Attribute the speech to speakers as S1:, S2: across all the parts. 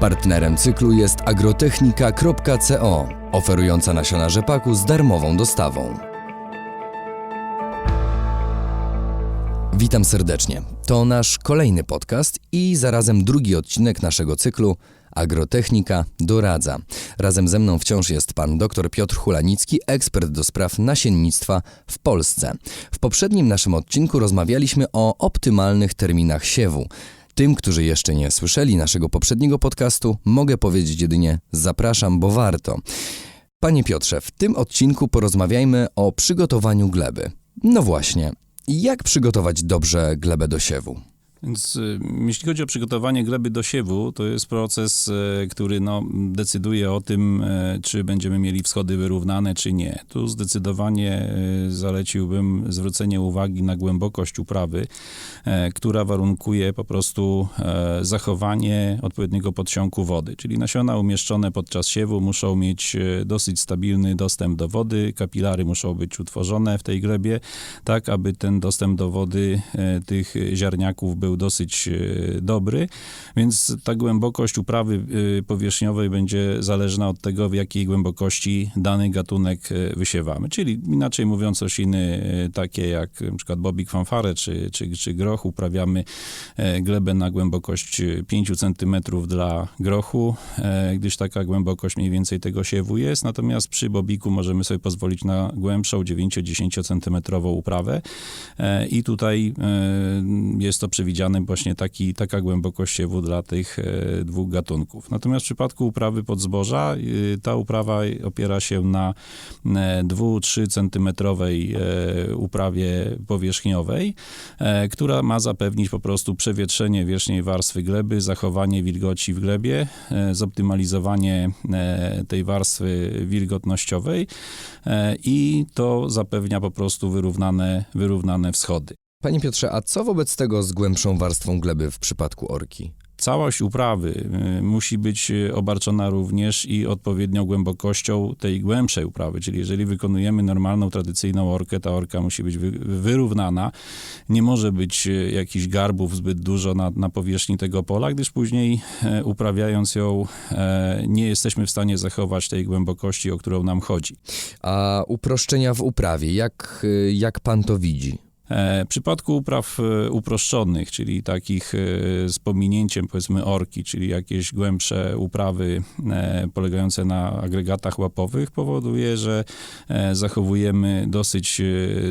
S1: Partnerem cyklu jest agrotechnika.co, oferująca nasiona rzepaku z darmową dostawą. Witam serdecznie. To nasz kolejny podcast i zarazem drugi odcinek naszego cyklu Agrotechnika doradza. Razem ze mną wciąż jest pan dr Piotr Hulanicki, ekspert do spraw nasiennictwa w Polsce. W poprzednim naszym odcinku rozmawialiśmy o optymalnych terminach siewu. Tym, którzy jeszcze nie słyszeli naszego poprzedniego podcastu, mogę powiedzieć jedynie zapraszam, bo warto. Panie Piotrze, w tym odcinku porozmawiajmy o przygotowaniu gleby. No właśnie, jak przygotować dobrze glebę do siewu?
S2: Więc y, jeśli chodzi o przygotowanie gleby do siewu, to jest proces, y, który no, decyduje o tym, y, czy będziemy mieli wschody wyrównane, czy nie. Tu zdecydowanie zaleciłbym zwrócenie uwagi na głębokość uprawy, która warunkuje po prostu zachowanie odpowiedniego podsiąku wody. Czyli nasiona umieszczone podczas siewu muszą mieć dosyć stabilny dostęp do wody, kapilary muszą być utworzone w tej glebie, tak aby ten dostęp do wody tych ziarniaków był dosyć e, dobry, więc ta głębokość uprawy e, powierzchniowej będzie zależna od tego, w jakiej głębokości dany gatunek e, wysiewamy. Czyli inaczej mówiąc, rośliny takie jak przykład bobik fanfare czy, czy, czy groch uprawiamy glebę na głębokość 5 cm dla grochu, gdyż taka głębokość mniej więcej tego siewu jest, natomiast przy bobiku możemy sobie pozwolić na głębszą 9-10 cm uprawę i tutaj jest to przewidziane przewidziany właśnie taki, taka głębokość siewu dla tych e, dwóch gatunków. Natomiast w przypadku uprawy podzboża, e, ta uprawa opiera się na 2-3 e, centymetrowej uprawie powierzchniowej, która ma zapewnić po prostu przewietrzenie wierzchniej warstwy gleby, zachowanie wilgoci w glebie, zoptymalizowanie tej warstwy wilgotnościowej i to zapewnia po prostu wyrównane, wyrównane wschody.
S1: Panie Piotrze, a co wobec tego z głębszą warstwą gleby w przypadku orki?
S2: Całość uprawy y, musi być y, obarczona również i odpowiednią głębokością tej głębszej uprawy, czyli jeżeli wykonujemy normalną, tradycyjną orkę, ta orka musi być wyrównana, nie może być y, jakichś garbów zbyt dużo na, na powierzchni tego pola, gdyż później e, uprawiając ją e, nie jesteśmy w stanie zachować tej głębokości, o którą nam chodzi.
S1: A uproszczenia w uprawie, jak, jak pan to widzi?
S2: E, w przypadku upraw e, uproszczonych, czyli takich e, z pominięciem powiedzmy orki, czyli jakieś głębsze uprawy polegające na agregatach łapowych, powoduje, że zachowujemy dosyć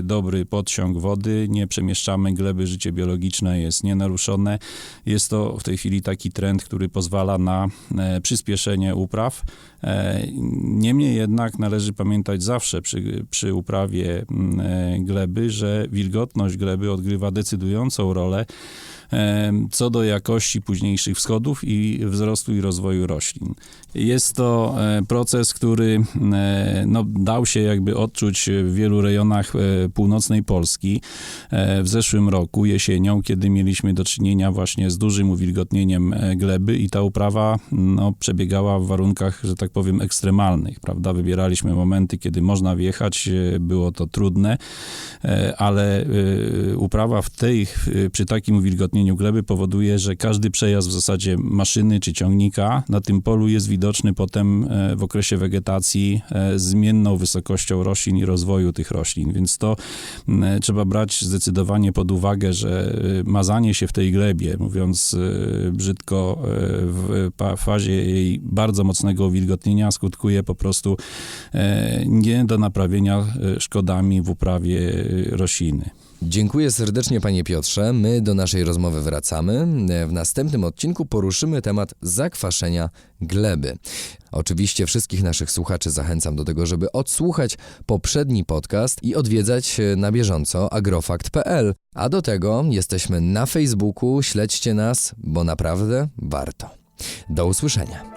S2: dobry podsiąg wody, nie przemieszczamy gleby, życie biologiczne jest nienaruszone. Jest to w tej chwili taki trend, który pozwala na przyspieszenie upraw. Niemniej jednak należy pamiętać zawsze przy, przy uprawie gleby, że wilgotność wilgotność gleby odgrywa decydującą rolę co do jakości późniejszych wschodów i wzrostu i rozwoju roślin. Jest to e, proces, który e, no, dał się jakby odczuć w wielu rejonach e, północnej Polski w zeszłym roku, jesienią, kiedy mieliśmy do czynienia właśnie z dużym uwilgotnieniem gleby i ta uprawa no, przebiegała w warunkach, że tak powiem, ekstremalnych, prawda? Wybieraliśmy momenty, kiedy można wjechać, było to trudne, ale uprawa w tej, przy takim uwilgotnieniu gleby powoduje, że każdy przejazd w zasadzie maszyny czy ciągnika na tym polu jest widoczny potem e, w okresie wegetacji e, zmienną wysokością roślin i rozwoju tych roślin. Więc to e, trzeba brać zdecydowanie pod uwagę, że mazanie się w tej glebie, mówiąc brzydko, w fazie jej bardzo mocnego wilgotnienia skutkuje po prostu nie do naprawienia szkodami w uprawie rośliny.
S1: Dziękuję serdecznie panie Piotrze. My do naszej rozmowy wracamy. W następnym odcinku poruszymy temat zakwaszenia gleby. Oczywiście wszystkich naszych słuchaczy zachęcam do tego, żeby odsłuchać poprzedni podcast i odwiedzać na bieżąco agrofakt.pl. A do tego jesteśmy na Facebooku, śledźcie nas, bo naprawdę warto. Do usłyszenia.